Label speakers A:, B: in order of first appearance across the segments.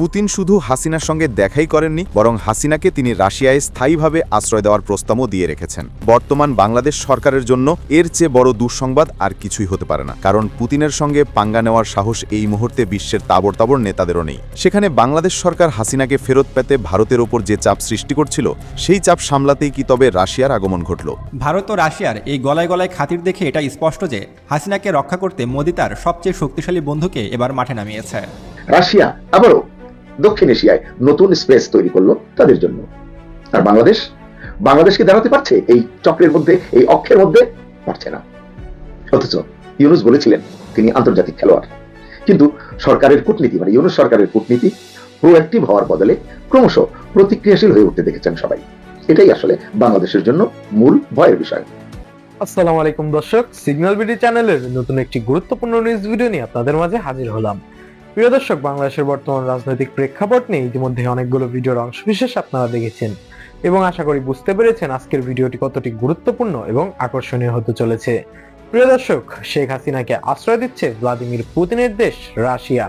A: Putin শুধু হাসিনার সঙ্গে দেখাই করেননি বরং হাসিনাকে তিনি রাশিয়ায় স্থায়ীভাবে আশ্রয় দেওয়ার প্রস্তাবও দিয়ে রেখেছেন। বর্তমান বাংলাদেশ সরকারের জন্য এর চেয়ে বড় দুঃসংবাদ আর কিছুই হতে পারে না কারণ পুতিনের সঙ্গে পাঙ্গা নেওয়ার সাহস এই মুহূর্তে বিশ্বের তাবড় তাবড় নেতাদেরও নেই। সেখানে বাংলাদেশ সরকার হাসিনাকে ফেরত পেতে ভারতের ওপর যে চাপ সৃষ্টি করছিল সেই চাপ সামলাতেই কি তবে রাশিয়ার আগমন ঘটল।
B: ভারত ও রাশিয়ার এই গলায় গলায় খাতির দেখে এটা স্পষ্ট যে হাসিনাকে রক্ষা করতে মোদি তার সবচেয়ে শক্তিশালী বন্ধুকে এবার মাঠে নামিয়েছে।
C: রাশিয়া আবারও দক্ষিণ এশিয়ায় নতুন স্পেস তৈরি করল তাদের জন্য। আর বাংলাদেশ? বাংলাদেশকে দাঁড়াতে পারছে? এই চক্রের মধ্যে, এই অক্ষের মধ্যে? পারছে না। অথচ ইউনুস বলেছিলেন, তিনি আন্তর্জাতিক খেলোয়াড়। কিন্তু সরকারের কূটনীতি মানে ইউনুস সরকারের কূটনীতি প্রোঅ্যাক্টিভ হওয়ার বদলে ক্রমশ প্রতিক্রিয়াশীল হয়ে উঠতে দেখেছেন সবাই। এটাই আসলে বাংলাদেশের জন্য মূল ভয়ের বিষয়।
D: আসসালামু আলাইকুম দর্শক সিগন্যাল বিডি চ্যানেলের নতুন একটি গুরুত্বপূর্ণ নিউজ ভিডিও নিয়ে আপনাদের মাঝে হাজির হলাম। প্রিয় দর্শক, বাংলাদেশের বর্তমান রাজনৈতিক প্রেক্ষাপট নিয়ে ইতিমধ্যে অনেকগুলো ভিডিওর অংশবিশেষ আপনারা দেখেছেন এবং আশা করি বুঝতে পেরেছেন আজকের ভিডিওটি কতটি গুরুত্বপূর্ণ এবং আকর্ষণীয় হতে চলেছে। প্রিয় দর্শক, শেখ হাসিনাকে আশ্রয় দিচ্ছে ভ্লাদিমির পুতিনের দেশ, রাশিয়া।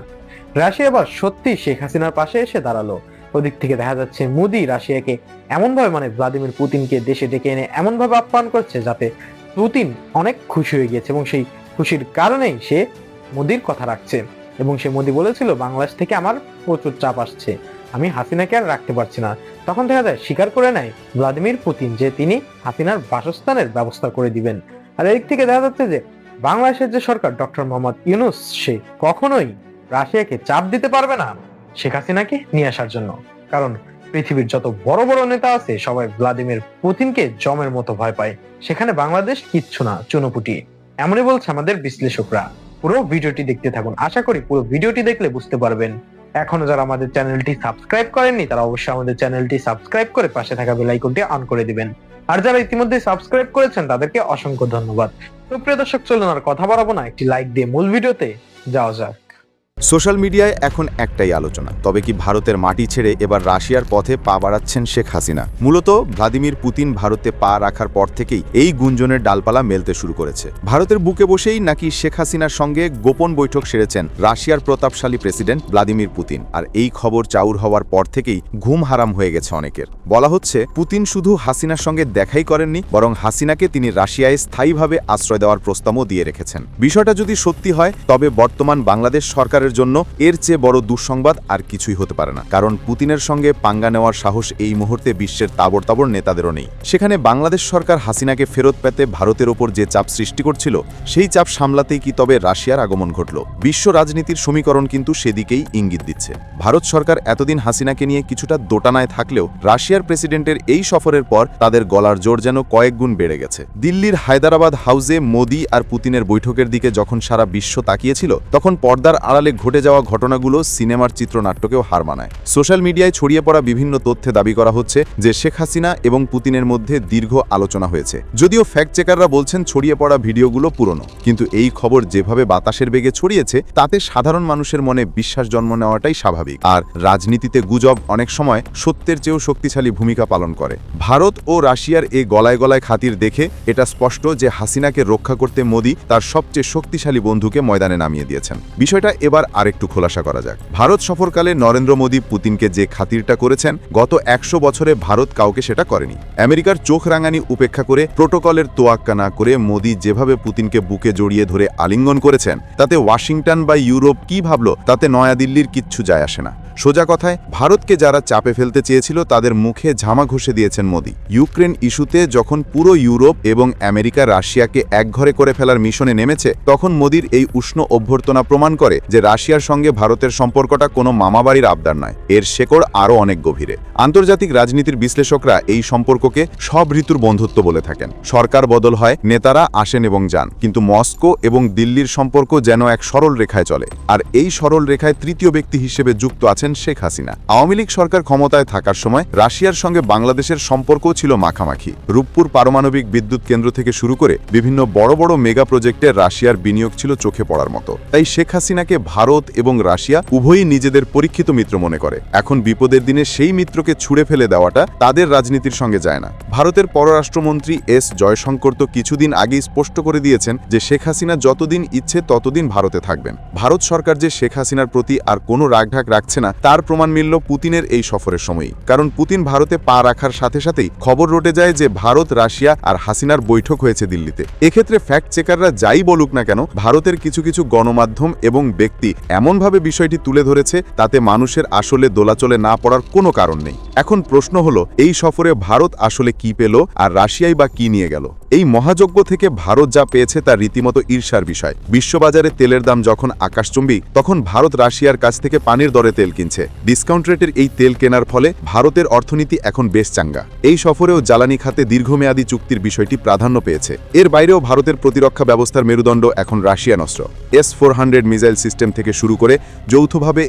D: রাশিয়া এবার সত্যি শেখ হাসিনার পাশে এসে দাঁড়াল। ওদিক থেকে দেখা যাচ্ছে, মোদি রাশিয়াকে এমনভাবে মানে ভ্লাদিমির পুতিনকে দেশে ডেকে এনে এমনভাবে আপ্যায়ন করছে যাতে পুতিন অনেক খুশি হয়ে গিয়েছে এবং সেই খুশির কারণেই সে মোদির কথা রাখছে। এবং সে মোদি বলেছিল, বাংলাদেশ থেকে আমার প্রচুর চাপ আসছে। আমি হাসিনাকে আর রাখতে পারছি না। তখন দেখা যায়, স্বীকার করে নেয় ভ্লাদিমির পুতিন যে তিনি হাসিনার বাসস্থানের ব্যবস্থা করে দিবেন। আর এদিক থেকে দেখা যাচ্ছে যে, বাংলাদেশের যে সরকার, ডক্টর মোহাম্মদ ইউনুস, সে কখনোই রাশিয়াকে চাপ দিতে পারবে না শেখ হাসিনাকে নিয়ে আসার জন্য। কারণ পৃথিবীর যত বড় বড় নেতা আছে, সবাই ভ্লাদিমির পুতিনকে জমের মতো ভয় পায়। সেখানে বাংলাদেশ কিচ্ছু না চুনোপুটি এমনই বলছে আমাদের বিশ্লেষকরা। পুরো ভিডিওটি দেখতে থাকুন। আশা করি পুরো ভিডিওটি দেখলে বুঝতে পারবেন। এখনও যারা আমাদের চ্যানেলটি সাবস্ক্রাইব করেননি, তারা অবশ্যই আমাদের চ্যানেলটি সাবস্ক্রাইব করে পাশে থাকা বেল আইকনটি অন করে দিবেন। আর যারা ইতিমধ্যে সাবস্ক্রাইব করেছেন, তাদেরকে অসংখ্য ধন্যবাদ। তো প্রিয় দর্শক, চলুন আর কথা বাড়াবো না। একটি লাইক দিয়ে মূল ভিডিওতে যাওয়া যাক।
A: সোশ্যাল মিডিয়ায় এখন একটাই আলোচনা, তবে কি ভারতের মাটি ছেড়ে এবার রাশিয়ার পথে পা বাড়াচ্ছেন শেখ হাসিনা? মূলত ভ্লাদিমির পুতিন ভারতে পা রাখার পর থেকেই এই গুঞ্জনের ডালপালা মেলতে শুরু করেছে। ভারতের বুকে বসেই নাকি শেখ হাসিনার সঙ্গে গোপন বৈঠক সেরেছেন রাশিয়ার প্রতাপশালী প্রেসিডেন্ট ভ্লাদিমির পুতিন। আর এই খবর চাউর হওয়ার পর থেকেই ঘুম হারাম হয়ে গেছে অনেকের। বলা হচ্ছে, পুতিন শুধু হাসিনার সঙ্গে দেখাই করেননি, বরং হাসিনাকে তিনি রাশিয়ায় স্থায়ীভাবে আশ্রয় দেওয়ার প্রস্তাবও দিয়ে রেখেছেন। বিষয়টা যদি সত্যি হয়, তবে বর্তমান বাংলাদেশ সরকারের জন্য এর চেয়ে বড় দুঃসংবাদ আর কিছুই হতে পারে না। কারণ পুতিনের সঙ্গে পাঙ্গা নেওয়ার সাহস এই মুহূর্তে বিশ্বের তাবড় তাবড় নেতাদেরও নেই। সেখানে বাংলাদেশ সরকার হাসিনাকে ফেরত পেতে ভারতের ওপর যে চাপ সৃষ্টি করছিল, সেই চাপ সামলাতেই কি তবে রাশিয়ার আগমন ঘটল। বিশ্ব রাজনীতির সমীকরণ কিন্তু সেদিকেই ইঙ্গিত দিচ্ছে। ভারত সরকার এতদিন হাসিনাকে নিয়ে কিছুটা দোটানায় থাকলেও রাশিয়ার প্রেসিডেন্টের এই সফরের পর তাদের গলার জোর যেন কয়েক গুণ বেড়ে গেছে। দিল্লির হায়দ্রাবাদ হাউসে মোদি আর পুতিনের বৈঠকের দিকে যখন সারা বিশ্ব তাকিয়েছিল, তখন পর্দার আড়ালে ঘটে যাওয়া ঘটনাগুলো সিনেমার চিত্রনাট্যকেও হার মানায়। সোশ্যাল মিডিয়ায় ছড়িয়ে পড়া বিভিন্ন তথ্যে দাবি করা হচ্ছে যে শেখ হাসিনা এবং পুতিনের মধ্যে দীর্ঘ আলোচনা হয়েছে। যদিও ফ্যাক্ট চেকাররা বলছেন ছড়িয়ে পড়া ভিডিওগুলো পুরনো। কিন্তু এই খবর যেভাবে বাতাসের বেগে ছড়িয়েছে, তাতে সাধারণ মানুষের মনে বিশ্বাস জন্ম নেওয়াটাই স্বাভাবিক। আর রাজনীতিতে গুজব অনেক সময় সত্যের চেয়েও শক্তিশালী ভূমিকা পালন করে। ভারত ও রাশিয়ার এই গলায় গলায় খাতির দেখে এটা স্পষ্ট যে হাসিনাকে রক্ষা করতে মোদি তার সবচেয়ে শক্তিশালী বন্ধুকে ময়দানে নামিয়ে দিয়েছেন। বিষয়টা এবার আরেকটু খোলাসা করা যাক। ভারত সফরকালে নরেন্দ্র মোদী পুতিনকে যে খাতিরটা করেছেন, গত একশো বছরে ভারত কাউকে সেটা করেনি। আমেরিকার চোখ রাঙানি উপেক্ষা করে প্রোটোকলের তোয়াক্কা না করে মোদী যেভাবে পুতিনকে বুকে জড়িয়ে ধরে আলিঙ্গন করেছেন, তাতে ওয়াশিংটন বা ইউরোপ কি ভাবল, তাতে নয়াদিল্লির কিচ্ছু যায় আসে না। সোজা কথায়, ভারতকে যারা চাপে ফেলতে চেয়েছিল, তাদের মুখে ঝামা ঘষে দিয়েছেন মোদী। ইউক্রেন ইস্যুতে যখন পুরো ইউরোপ এবং আমেরিকা রাশিয়াকে একঘরে করে ফেলার মিশনে নেমেছে, তখন মোদীর এই উষ্ণ অভ্যর্থনা প্রমাণ করে যে রাশিয়ার সঙ্গে ভারতের সম্পর্কটা কোনো মামাবাড়ির আবদার নয়। এর শেকড় আরও অনেক গভীরে। আন্তর্জাতিক রাজনীতির বিশ্লেষকরা এই সম্পর্ককে সব ঋতুর বন্ধুত্ব বলে থাকেন। সরকার বদল হয়, নেতারা আসেন এবং যান। কিন্তু মস্কো এবং দিল্লির সম্পর্ক যেন এক সরল রেখায় চলে। আর এই সরল রেখায় তৃতীয় ব্যক্তি হিসেবে যুক্ত আছেন শেখ হাসিনা। আওয়ামী লীগ সরকার ক্ষমতায় থাকার সময় রাশিয়ার সঙ্গে বাংলাদেশের সম্পর্কও ছিল মাখামাখি। রূপপুর পারমাণবিক বিদ্যুৎ কেন্দ্র থেকে শুরু করে বিভিন্ন বড় বড় মেগা প্রজেক্টে রাশিয়ার বিনিয়োগ ছিল চোখে পড়ার মতো। তাই শেখ হাসিনাকে ভারত এবং রাশিয়া উভয়ই নিজেদের পরীক্ষিত মিত্র মনে করে। এখন বিপদের দিনে সেই মিত্রকে ছুড়ে ফেলে দেওয়াটা তাদের রাজনীতির সঙ্গে যায় না। ভারতের পররাষ্ট্রমন্ত্রী এস জয়শঙ্কর তো কিছুদিন আগেই স্পষ্ট করে দিয়েছেন যে শেখ হাসিনা যতদিন ইচ্ছে ততদিন ভারতে থাকবেন। ভারত সরকার যে শেখ হাসিনার প্রতি আর কোনো রাগঢাক রাখছে না তার প্রমাণ মিলল পুতিনের এই সফরের সময়ই। কারণ পুতিন ভারতে পা রাখার সাথে সাথেই খবর রটে যায় যে ভারত, রাশিয়া আর হাসিনার বৈঠক হয়েছে দিল্লিতে। এক্ষেত্রে ফ্যাক্ট চেকাররা যাই বলুক না কেন, ভারতের কিছু কিছু গণমাধ্যম এবং ব্যক্তি এমনভাবে বিষয়টি তুলে ধরেছে তাতে মানুষের আসলে দোলাচলে না পড়ার কোনো কারণ নেই। এখন প্রশ্ন হলো, এই সফরে ভারত আসলে কি পেল আর রাশিয়াই বা কি নিয়ে গেল? এই মহাযজ্ঞ থেকে ভারত যা পেয়েছে তা রীতিমতো ঈর্ষার বিষয়। বিশ্ববাজারে তেলের দাম যখন আকাশচুম্বী, তখন ভারত রাশিয়ার কাছ থেকে পানির দরে তেল কিনছে। ডিসকাউন্ট রেটের এই তেল কেনার ফলে ভারতের অর্থনীতি এখন বেশ চাঙ্গা। এই সফরেও জ্বালানি খাতে দীর্ঘমেয়াদী চুক্তির বিষয়টি প্রাধান্য পেয়েছে। এর বাইরেও ভারতের প্রতিরক্ষা ব্যবস্থার মেরুদণ্ড এখন রাশিয়ান অস্ত্র এস ফোর মিসাইল সিস্টেম থেকে শুরু করে যৌথভাবে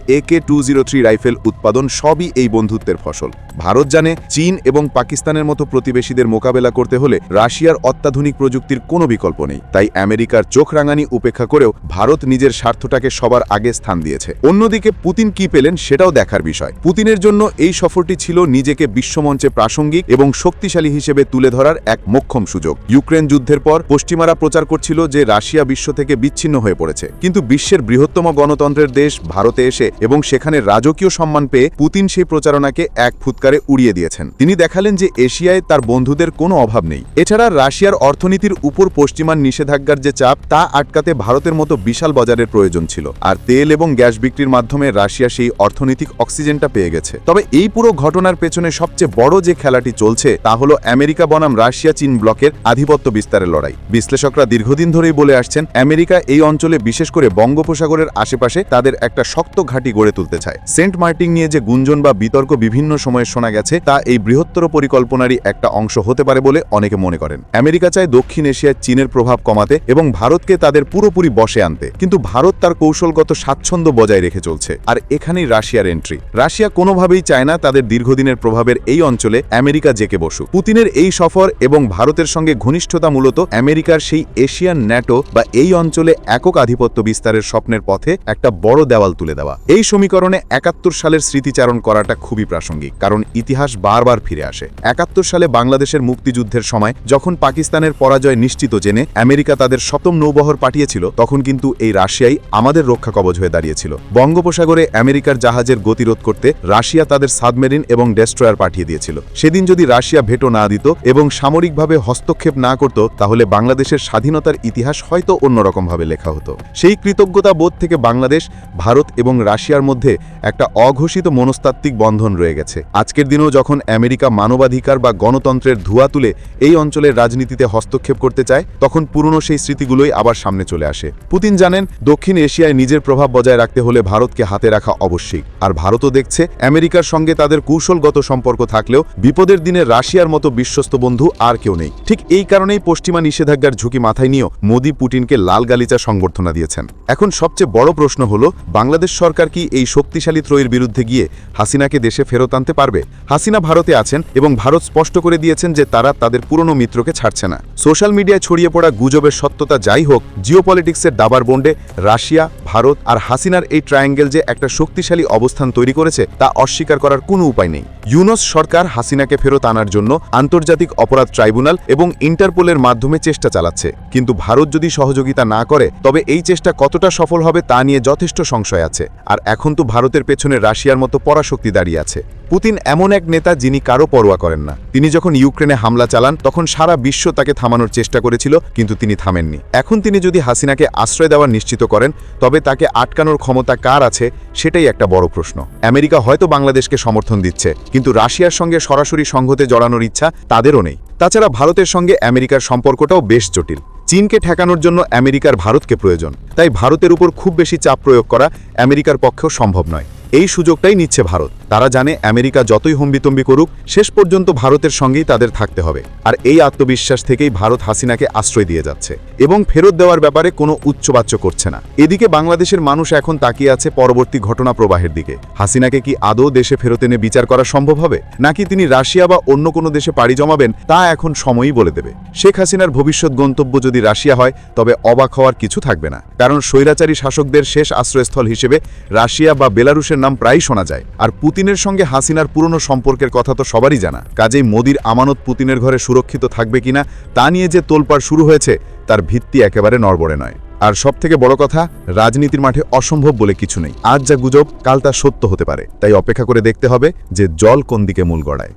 A: জিরো থ্রি রাইফেল উৎপাদন সবই এই বন্ধুত্বের ফসল। ভারত জানে চীন এবং পাকিস্তানের মতো প্রতিবেশীদের মোকাবেলা করতে হলে রাশিয়ার অত্যাধুনিক প্রযুক্তির কোনো বিকল্প নেই। তাই আমেরিকার চোখ রাঙানি উপেক্ষা করেও ভারত নিজের স্বার্থটাকে সবার আগে স্থান দিয়েছে। অন্যদিকে পুতিন কি পেলেন সেটাও দেখার বিষয়। পুতিনের জন্য এই সফরটি ছিল নিজেকে বিশ্বমঞ্চে প্রাসঙ্গিক এবং শক্তিশালী হিসেবে তুলে ধরার এক মোক্ষম সুযোগ। ইউক্রেন যুদ্ধের পর পশ্চিমারা প্রচার করছিল যে রাশিয়া বিশ্ব থেকে বিচ্ছিন্ন হয়ে পড়েছে। কিন্তু বিশ্বের বৃহত্তম গণতন্ত্রের দেশ ভারতে এসে এবং সেখানে রাজকীয় সম্মান পেয়ে পুতিন সেই প্রচারণাকে এক ফুৎকারে উড়িয়ে দিয়েছেন। তিনি দেখালেন যে এশিয়ায় তার বন্ধুদের কোনো অভাব নেই। এছাড়া রাশিয়ার অর্থনীতির উপর পশ্চিমার নিষেধাজ্ঞার যে চাপ, তা আটকাতে ভারতের মতো বিশাল বাজারের প্রয়োজন ছিল। আর তেল এবং গ্যাস বিক্রির মাধ্যমে রাশিয়া সেই অর্থনৈতিক অক্সিজেনটা পেয়ে গেছে। তবে এই পুরো ঘটনার পেছনে সবচেয়ে বড় যে খেলাটি চলছে, তা হলো আমেরিকা বনাম রাশিয়া চীন ব্লকের আধিপত্য বিস্তারের লড়াই। বিশ্লেষকরা দীর্ঘদিন ধরেই বলে আসছেন, আমেরিকা এই অঞ্চলে বিশেষ করে বঙ্গোপসাগরের আশেপাশে তাদের একটা শক্ত ঘাঁটি গড়ে তুলতে চায়। সেন্ট মার্টিন নিয়ে যে গুঞ্জন বা বিতর্ক বিভিন্ন সময়ে শোনা গেছে, তা এই বৃহত্তর পরিকল্পনারই একটা অংশ হতে পারে বলে অনেকে মনে করেন। আমেরিকা চায় দক্ষিণ এশিয়ায় চীনের প্রভাব কমাতে এবং ভারতকে তাদের পুরোপুরি বসে আনতে। কিন্তু ভারত তার কৌশলগত স্বাচ্ছন্দ্য বজায় রেখে চলছে। আর এখানেই রাশিয়ার এন্ট্রি রাশিয়া কোনোভাবেই চায় না তাদের দীর্ঘদিনের প্রভাবের এই অঞ্চলে আমেরিকা জেকে বসুক। পুতিনের এই সফর এবং ভারতের সঙ্গে ঘনিষ্ঠতা মূলত আমেরিকার সেই এশিয়ান ন্যাটো বা এই অঞ্চলে একক আধিপত্য বিস্তারের স্বপ্নের পথে একটা বড় দেওয়াল তুলে দেওয়া। এই সমীকরণে একাত্তর সালের স্মৃতিচারণ করাটা খুবই প্রাসঙ্গিক, কারণ ইতিহাস বারবার ফিরে আসে। একাত্তর সালে বাংলাদেশের মুক্তিযুদ্ধের সময় যখন পাকিস্তানের পরাজয় নিশ্চিত জেনে আমেরিকা তাদের সপ্তম নৌবহর পাঠিয়েছিল, তখন কিন্তু এই রাশিয়াই আমাদের রক্ষা কবচ হয়ে দাঁড়িয়েছিল। বঙ্গোপসাগরে আমেরিকার জাহাজের গতিরোধ করতে রাশিয়া তাদের সাবমেরিন এবং ডেস্ট্রয়ার পাঠিয়ে দিয়েছিল। সেদিন যদি রাশিয়া ভেটো না দিত এবং সামরিকভাবে হস্তক্ষেপ না করত, তাহলে বাংলাদেশের স্বাধীনতার ইতিহাস হয়তো অন্যরকমভাবে লেখা হতো। সেই কৃতজ্ঞতা বোধ থেকে বাংলাদেশ, ভারত এবং রাশিয়ার মধ্যে একটা অঘোষিত মনস্তাত্ত্বিক বন্ধন রয়ে গেছে। আজকের দিনেও যখন আমেরিকা মানবাধিকার বা গণতন্ত্রের ধোয়া তুলে এই অঞ্চলের রাজনীতিতে হস্তক্ষেপ করতে চায়, তখন পুরনো সেই স্মৃতিগুলোই আবার সামনে চলে আসে। পুতিন জানেন, দক্ষিণ এশিয়ায় নিজের প্রভাব বজায় রাখতে হলে ভারতকে হাতে রাখা অবশ্যই। আর ভারতও দেখছে, আমেরিকার সঙ্গে তাদের কৌশলগত সম্পর্ক থাকলেও বিপদের দিনে রাশিয়ার মতো বিশ্বস্ত বন্ধু আর কেউ নেই। ঠিক এই কারণেই পশ্চিমা নিষেধাজ্ঞার ঝুঁকি মাথায় নিয়েও মোদি পুটিনকে লাল গালিচা সংবর্ধনা দিয়েছেন। এখন সবচেয়ে বড় প্রশ্ন হল, বাংলাদেশ সরকার কি এই শক্তিশালী ত্রয়ীর বিরুদ্ধে গিয়ে হাসিনাকে দেশে ফেরত আনতে পারবে। হাসিনা ভারতে আছেন এবং ভারত স্পষ্ট করে দিয়েছেন যে তারা তাদের পুরনো মিত্রকে ছাড়ছে না। সোশ্যাল মিডিয়ায় ছড়িয়ে পড়া গুজবের সত্যতা যাই হোক, জিওপলিটিক্সের দাবার বন্ডে রাশিয়া, ভারত আর হাসিনার এই ট্রায়াঙ্গেল যে একটা শক্তিশালী অবস্থান তৈরি করেছে, তা অস্বীকার করার কোনো উপায় নেই। ইউনুস সরকার হাসিনাকে ফেরত আনার জন্য আন্তর্জাতিক অপরাধ ট্রাইব্যুনাল এবং ইন্টারপোলের মাধ্যমে চেষ্টা চালাচ্ছে। কিন্তু ভারত যদি সহযোগিতা না করে, তবে এই চেষ্টা কতটা সফল হবে তা নিয়ে যথেষ্ট সংশয় আছে। আর এখন তো ভারতের পেছনে রাশিয়ার মতো পরাশক্তি দাঁড়িয়ে আছে। পুতিন এমন এক নেতা যিনি কারও পরোয়া করেন না। তিনি যখন ইউক্রেনে হামলা চালান, তখন সারা বিশ্ব তাকে থামানোর চেষ্টা করেছিল, কিন্তু তিনি থামেননি। এখন তিনি যদি হাসিনাকে আশ্রয় দেওয়ার নিশ্চিত করেন, তবে তাকে আটকানোর ক্ষমতা কার আছে, সেটাই একটা বড় প্রশ্ন। আমেরিকা হয়তো বাংলাদেশকে সমর্থন দিচ্ছে, কিন্তু রাশিয়ার সঙ্গে সরাসরি সংঘতে জড়ানোর ইচ্ছা তাদেরও নেই। তাছাড়া ভারতের সঙ্গে আমেরিকার সম্পর্কটাও বেশ জটিল। চীনকে ঠেকানোর জন্য আমেরিকার ভারতকে প্রয়োজন। তাই ভারতের উপর খুব বেশি চাপ প্রয়োগ করা আমেরিকার পক্ষেও সম্ভব নয়। এই সুযোগটাই নিচ্ছে ভারত। তারা জানে আমেরিকা যতই হম্বিতম্বি করুক, শেষ পর্যন্ত ভারতের সঙ্গেই তাদের থাকতে হবে। আর এই আত্মবিশ্বাস থেকেই ভারত হাসিনাকে আশ্রয় দিয়ে যাচ্ছে এবং ফেরত দেওয়ার ব্যাপারে কোনো উচ্চবাচ্য করছে না। এদিকে বাংলাদেশের মানুষ এখন তাকিয়ে আছে পরবর্তী ঘটনা প্রবাহের দিকে। হাসিনাকে কি আদৌ দেশে ফেরত এনে বিচার করা সম্ভব হবে? নাকি তিনি রাশিয়া বা অন্য কোনো দেশে পাড়ি জমাবেন, তা এখন সময়ই বলে দেবে। শেখ হাসিনার ভবিষ্যৎ গন্তব্য যদি রাশিয়া হয়, তবে অবাক হওয়ার কিছু থাকবে না। কারণ স্বৈরাচারী শাসকদের শেষ আশ্রয়স্থল হিসেবে রাশিয়া বা বেলারুশের নাম প্রায়ই শোনা যায়। আর পুতিনের সঙ্গে হাসিনার পুরনো সম্পর্কের কথা তো সবারই জানা। কাজেই মোদির আমানত পুতিনের ঘরে সুরক্ষিত থাকবে কিনা, তা নিয়ে যে তোলপাড় শুরু হয়েছে, তার ভিত্তি একেবারে নড়বড়ে নয়। আর সব থেকে বড় কথা, রাজনীতির মাঠে অসম্ভব বলে কিছু নেই। আজ যা গুজব, কাল তা সত্য হতে পারে। তাই অপেক্ষা করে দেখতে হবে যে জল কোন দিকে মূল গড়ায়।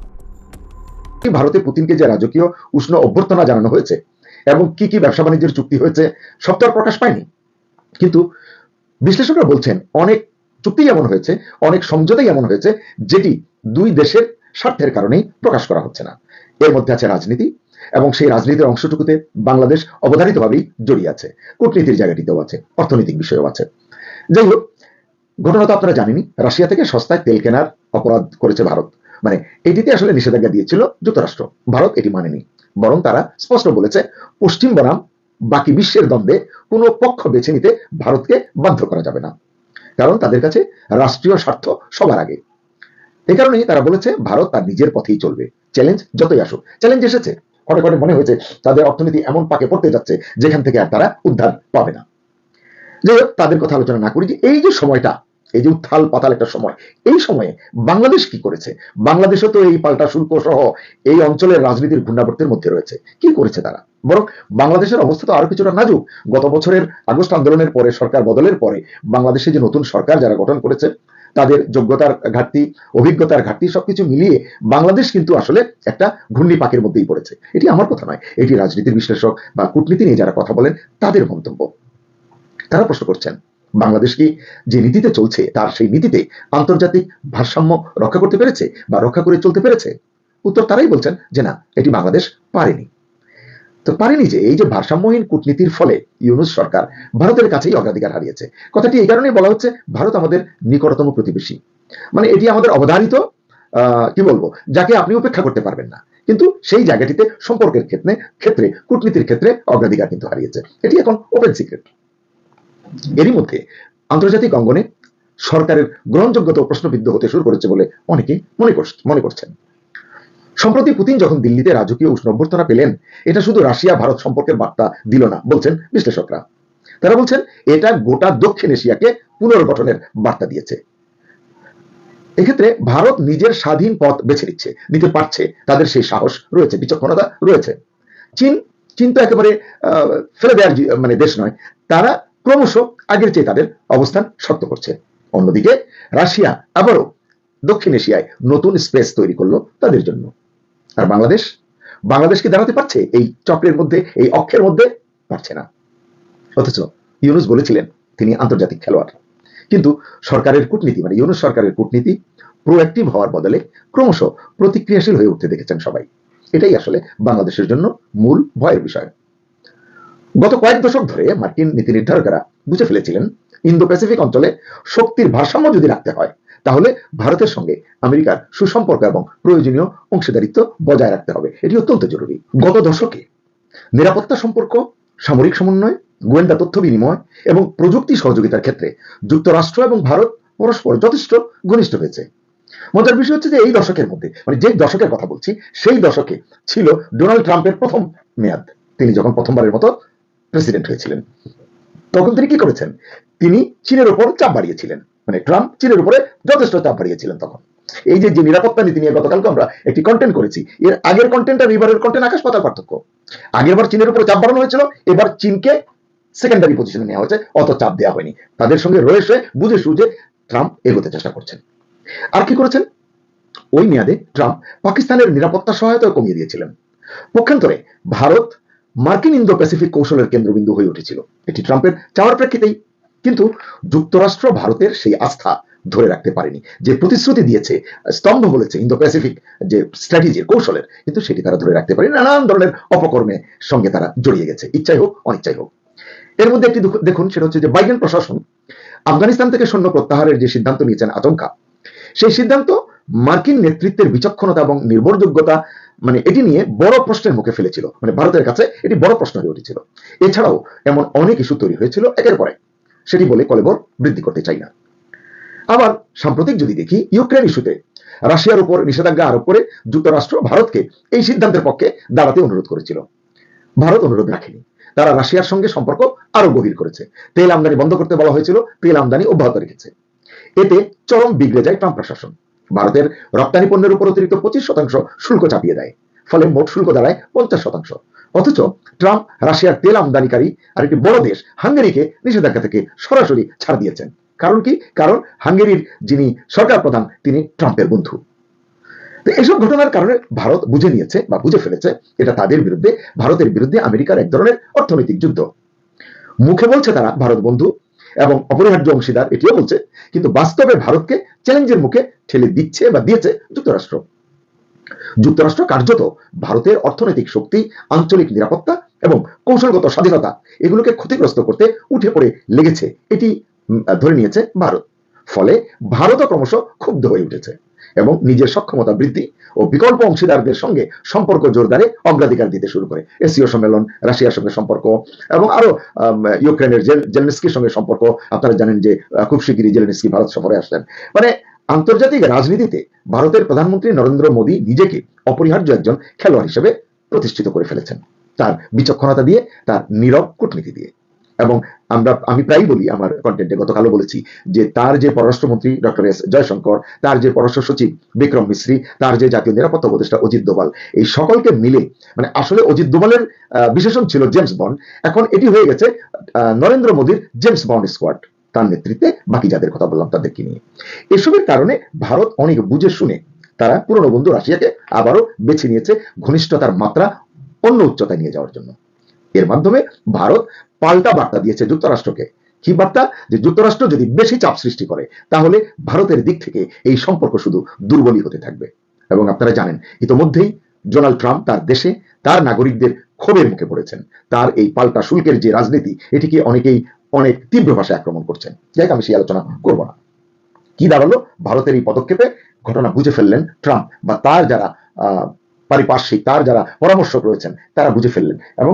C: ভারতে পুতিনকে যে রাজকীয় উষ্ণ অভ্যর্থনা জানানো হয়েছে, এবং কি কি ব্যবসা বাণিজ্যের চুক্তি হয়েছে, সব তো প্রকাশ পায়নি। কিন্তু বিশ্লেষকরা বলছেন, অনেক চুক্তি এমন হয়েছে, অনেক সমঝোতাই এমন হয়েছে, যেটি দুই দেশের স্বার্থের কারণেই প্রকাশ করা হচ্ছে না। এর মধ্যে আছে রাজনীতি, এবং সেই রাজনীতির অংশটুকুতে বাংলাদেশ অবধারিতভাবেই জড়িয়ে আছে। কূটনীতির জায়গাটিতেও আছে, অর্থনৈতিক বিষয়ও আছে। যাই হোক, ঘটনা তো আপনারা জানেনই, রাশিয়া থেকে সস্তায় তেল কেনার অপরাধ করেছে ভারত। মানে এটিতে আসলে নিষেধাজ্ঞা দিয়েছিল যুক্তরাষ্ট্র, ভারত এটি মানেনি। বরং তারা স্পষ্ট বলেছে, পশ্চিম বনাম বাকি বিশ্বের দ্বন্দ্বে কোনো পক্ষ বেছে নিতে ভারতকে বাধ্য করা যাবে না। কারণ তাদের কাছে রাষ্ট্রীয় স্বার্থ সবার আগে। এ কারণেই তারা বলেছে, ভারত তার নিজের পথেই চলবে। চ্যালেঞ্জ যতই আসুক। চ্যালেঞ্জ এসেছে। অনেক অনেক মনে হয়েছে, তাদের অর্থনীতি এমন পাকে পড়তে যাচ্ছে, যেখান থেকে আর তারা উদ্ধার পাবে না। যে তাদের কথা আলোচনা না করি যে এই যে সময়টা এই যে উত্থাল পাতাল একটা সময়। এই সময়ে বাংলাদেশ কি করেছে? বাংলাদেশও তো এই পাল্টা শুল্ক সহ এই অঞ্চলের রাজনীতির ঘূর্ণাবর্তের মধ্যে রয়েছে। কি করেছে তারা? বরং বাংলাদেশের অবস্থা তো আরও কিছুটা নাজুক। গত বছরের আগস্ট আন্দোলনের পরে, সরকার বদলের পরে বাংলাদেশে যে নতুন সরকার যারা গঠন করেছে, তাদের যোগ্যতার ঘাটতি, অভিজ্ঞতার ঘাটতি সবকিছু মিলিয়ে বাংলাদেশ কিন্তু আসলে একটা ঘূর্ণি পাকের মধ্যেই পড়েছে। এটি আমার কথা নয়। এটি রাজনীতির বিশ্লেষক বা কূটনীতি নিয়ে যারা কথা বলেন, তাদের মন্তব্য। তারা প্রশ্ন করছেন বাংলাদেশ কি যে নীতিতে চলছে, তার সেই নীতিতে আন্তর্জাতিক ভারসাম্য রক্ষা করতে পেরেছে বা রক্ষা করে চলতে পেরেছে? উত্তর তারাই বলছেন যে না, এটি বাংলাদেশ পারেনি। তো পারেনি যে এই যে ভারসাম্যহীন কূটনীতির ফলে ইউনুস সরকার ভারতের কাছেই অগ্রাধিকার হারিয়েছে। কথাটি এই কারণেই বলা হচ্ছে ভারত আমাদের নিকটতম প্রতিবেশী। মানে এটি আমাদের অবধারিত কি বলব, যাকে আপনি উপেক্ষা করতে পারবেন না। কিন্তু সেই জায়গাটিতে সম্পর্কের ক্ষেত্রে ক্ষেত্রে, কূটনীতির ক্ষেত্রে অগ্রাধিকার কিন্তু হারিয়েছে। এটি এখন ওপেন সিক্রেট এরই মধ্যে আন্তর্জাতিক অঙ্গনে সরকারের গ্রহণযোগ্যতা প্রশ্নবিদ্ধ হতে শুরু করেছে বলে অনেকে মনে মনে করছেন। সম্প্রতি পুতিন যখন দিল্লিতে রাজকীয় উষ্ণ অভ্যর্থনা পেলেন, এটা শুধু রাশিয়া ভারত সম্পর্কের বার্তা দিল না, বলছেন বিশ্লেষকরা। তারা বলছেন, এটা গোটা দক্ষিণ এশিয়াকে পুনর্গঠনের বার্তা দিয়েছে। এক্ষেত্রে ভারত নিজের স্বাধীন পথ বেছে নিচ্ছে, নিতে পারছে, তাদের সেই সাহস রয়েছে, বিচক্ষণতা রয়েছে। চীন চীন তো একেবারে ফেলে দেওয়ার মানে দেশ নয়। তারা ক্রমশ আগের চেয়ে তাদের অবস্থান শক্ত করছে। অন্যদিকে, রাশিয়া আবারও দক্ষিণ এশিয়ায় নতুন স্পেস তৈরি করল তাদের জন্য। আর বাংলাদেশ? বাংলাদেশ কি দাঁড়াতে পারছে? এই চক্রের মধ্যে, এই অক্ষের মধ্যে? পারছে না। অথচ ইউনুস বলেছিলেন, তিনি আন্তর্জাতিক খেলোয়াড়। কিন্তু সরকারের কূটনীতি মানে ইউনুস সরকারের কূটনীতি প্রোঅ্যাক্টিভ হওয়ার বদলে ক্রমশ প্রতিক্রিয়াশীল হয়ে উঠতে দেখেছেন সবাই। এটাই আসলে বাংলাদেশের জন্য মূল ভয়ের বিষয়। গত কয়েক দশক ধরে মার্কিন নীতি নির্ধারকেরা বুঝে ফেলেছিলেন ইন্দো প্যাসিফিক অঞ্চলে শক্তির ভারসাম্য যদি রাখতে হয়, তাহলে ভারতের সঙ্গে আমেরিকার সুসম্পর্ক এবং প্রয়োজনীয় অংশীদারিত্ব বজায় রাখতে হবে। এটি অত্যন্ত জরুরি। গত দশকে নিরাপত্তা সম্পর্ক, সামরিক সমন্বয়, গোয়েন্দা তথ্য বিনিময় এবং প্রযুক্তি সহযোগিতার ক্ষেত্রে যুক্তরাষ্ট্র এবং ভারত পরস্পর যথেষ্ট ঘনিষ্ঠ হয়েছে। মজার বিষয় হচ্ছে যে এই দশকের মধ্যে মানে যে দশকের কথা বলছি, সেই দশকে ছিল ডোনাল্ড ট্রাম্পের প্রথম মেয়াদ। তিনি যখন প্রথমবারের মতো প্রেসিডেন্ট হয়েছিলেন। তখন তিনি কি করেছেন? তিনি চীনের উপর চাপ বাড়িয়েছিলেন। মানে ট্রাম্প চীনের উপরে যথেষ্ট চাপ বাড়িয়েছিলেন তখন। এই যে নিরাপত্তা নীতি নিয়ে গতকালকে আমরা একটি কন্টেন্ট করেছি, এর আগের কন্টেন্ট আর এবারের কন্টেন্ট আকাশ পাতাল পার্থক্য। আগের বার চীনের উপরে চাপ বাড়ানো হয়েছিল, এবার চীনকে সেকেন্ডারি পজিশনে নেওয়া হয়েছে, অত চাপ দেওয়া হয়নি। তাদের সঙ্গে রয়েছে, বুঝে সুঝে ট্রাম্প এগোতে চেষ্টা করছেন। আর কি করেছেন? ওই মেয়াদে ট্রাম্প পাকিস্তানের নিরাপত্তা সহায়তা কমিয়ে দিয়েছিলেন। পক্ষান্তরে ভারত মার্কিন ইন্দো প্যাসিফিক কৌশলের কেন্দ্রবিন্দু হয়ে উঠেছিল এটি ট্রাম্পের চাওয়ার প্রেক্ষিতেই। কিন্তু যুক্তরাষ্ট্র ভারতের সেই আস্থা ধরে রাখতে পারেনি, যে প্রতিশ্রুতি দিয়েছে, স্তম্ভ বলেছে ইন্দো প্যাসিফিক যে স্ট্র্যাটেজির কৌশলের, কিন্তু সেটি তারা ধরে রাখতে পারেনি। নানান ধরনের অপকর্মে সঙ্গে তারা জড়িয়ে গেছে, ইচ্ছাই হোক, অনিচ্ছাই হোক। এর মধ্যে একটি দেখুন, সেটা হচ্ছে যে বাইডেন প্রশাসন আফগানিস্তান থেকে সৈন্য প্রত্যাহারের যে সিদ্ধান্ত নিয়েছেন আচমকা সেই সিদ্ধান্ত মার্কিন নেতৃত্বের বিচক্ষণতা এবং নির্ভরযোগ্যতা মানে এটি নিয়ে বড় প্রশ্নের মুখে ফেলেছিল। মানে ভারতের কাছে এটি বড় প্রশ্ন হয়ে উঠেছিল। এছাড়াও এমন অনেক ইস্যু তৈরি হয়েছিল একের পরে সেটি বলে কলেবর বৃদ্ধি করতে চাই না। আবার সাম্প্রতিক যদি দেখি, ইউক্রেন ইস্যুতে রাশিয়ার উপর নিষেধাজ্ঞা আরোপ করে যুক্তরাষ্ট্র ভারতকে এই সিদ্ধান্তের পক্ষে দাঁড়াতে অনুরোধ করেছিল। ভারত অনুরোধ রাখেনি। তারা রাশিয়ার সঙ্গে সম্পর্ক আরও গভীর করেছে। তেল আমদানি বন্ধ করতে বলা হয়েছিল, তেল আমদানি অব্যাহত রেখেছে। এতে চরম বিগড়ে যায় ট্রাম্প প্রশাসন। ভারতের রপ্তানি পণ্যের উপর অতিরিক্ত পঁচিশ শতাংশ শুল্ক চাপিয়ে দেয়, ফলে মোট শুল্ক দাঁড়ায় পঞ্চাশ শতাংশ। অথচ ট্রাম্প রাশিয়ার তেল আমদানিকারী আর একটি বড় দেশ হাঙ্গেরিকে নিষেধাজ্ঞা থেকে সরাসরি ছাড় দিয়েছেন। কারণ কি? কারণ হাঙ্গেরির যিনি সরকার প্রধান, তিনি ট্রাম্পের বন্ধু। তো এসব ঘটনার কারণে ভারত বুঝে নিয়েছে বা বুঝে ফেলেছে এটা তাদের বিরুদ্ধে, ভারতের বিরুদ্ধে আমেরিকার এক ধরনের অর্থনৈতিক যুদ্ধ। মুখে বলছে তারা, ভারত বন্ধু এবং অপরিহার্য অংশীদার এটিও বলছে, কিন্তু বাস্তবে ভারতকে চ্যালেঞ্জের মুখে ঠেলে দিচ্ছে বা দিয়েছে যুক্তরাষ্ট্র। যুক্তরাষ্ট্র কার্যত ভারতের অর্থনৈতিক শক্তি, আঞ্চলিক নিরাপত্তা এবং কৌশলগত স্বাধীনতা এগুলোকে ক্ষতিগ্রস্ত করতে উঠে পড়ে লেগেছে। এটি ধরে নিয়েছে ভারত। ফলে ভারতও ক্রমশ ক্ষুব্ধ হয়ে উঠেছে। এবং নিজের সক্ষমতা বৃদ্ধি ও বিকল্প অংশীদারদের সঙ্গে সম্পর্ক জোরদারে অগ্রাধিকার দিতে শুরু করে। এসিও সম্মেলন, রাশিয়ার সঙ্গে সম্পর্ক এবং আরও ইউক্রেনের জেল- জেলেনস্কির সঙ্গে সম্পর্ক। আপনারা জানেন যে খুব শীঘ্রই জেলেনস্কি ভারত সফরে আসলেন মানে আন্তর্জাতিক রাজনীতিতে ভারতের প্রধানমন্ত্রী নরেন্দ্র মোদী নিজেকে অপরিহার্য একজন খেলোয়াড় হিসেবে প্রতিষ্ঠিত করে ফেলেছেন। তার বিচক্ষণতা দিয়ে, তার নীরব কূটনীতি দিয়ে। এবং আমরা আমি প্রায়ই বলি আমার কন্টেন্টে গতকালও বলেছি যে তার যে পররাষ্ট্রমন্ত্রী ডক্টর এস জয়শঙ্কর তার যে পররাষ্ট্র সচিব বিক্রম মিশ্রি তার যে জাতীয় নিরাপত্তা উপদেষ্টা অজিত দোভাল এই সকলকে মিলে মানে আসলে অজিত দোভালের আহ, বিশেষণ ছিল জেমস বন্ড এখন এটি হয়ে গেছে নরেন্দ্র মোদীর জেমস বন্ড স্কোয়াড তার নেতৃত্বে বাকি যাদের কথা বললাম তাদেরকে নিয়ে। এসবের কারণে ভারত অনেক বুঝে শুনে তারা পুরনো বন্ধু রাশিয়াকে আবারও বেছে নিয়েছে ঘনিষ্ঠতার মাত্রা অন্য উচ্চতায় নিয়ে যাওয়ার জন্য। এর মাধ্যমে ভারত পাল্টা বার্তা দিয়েছে যুক্তরাষ্ট্রকে। কি বার্তা? যে যুক্তরাষ্ট্র যদি বেশি চাপ সৃষ্টি করে, তাহলে ভারতের দিক থেকে এই সম্পর্ক শুধু দুর্বলই হতে থাকবে। এবং আপনারা জানেন, ইতোমধ্যেই ডোনাল্ড ট্রাম্প তার দেশে তার নাগরিকদের ক্ষোভের মুখে পড়েছেন। তার এই পাল্টা শুল্কের যে রাজনীতি, এটিকে অনেকেই অনেক তীব্র ভাষায় আক্রমণ করছেন। যাই আমি সেই আলোচনা করব না। কি দাঁড়াল? ভারতের এই পদক্ষেপে ঘটনা বুঝে ফেললেন ট্রাম্প, বা তার যারা পারিপার্শ্বিক, তার যারা পরামর্শক রয়েছেন, তারা বুঝে ফেললেন। এবং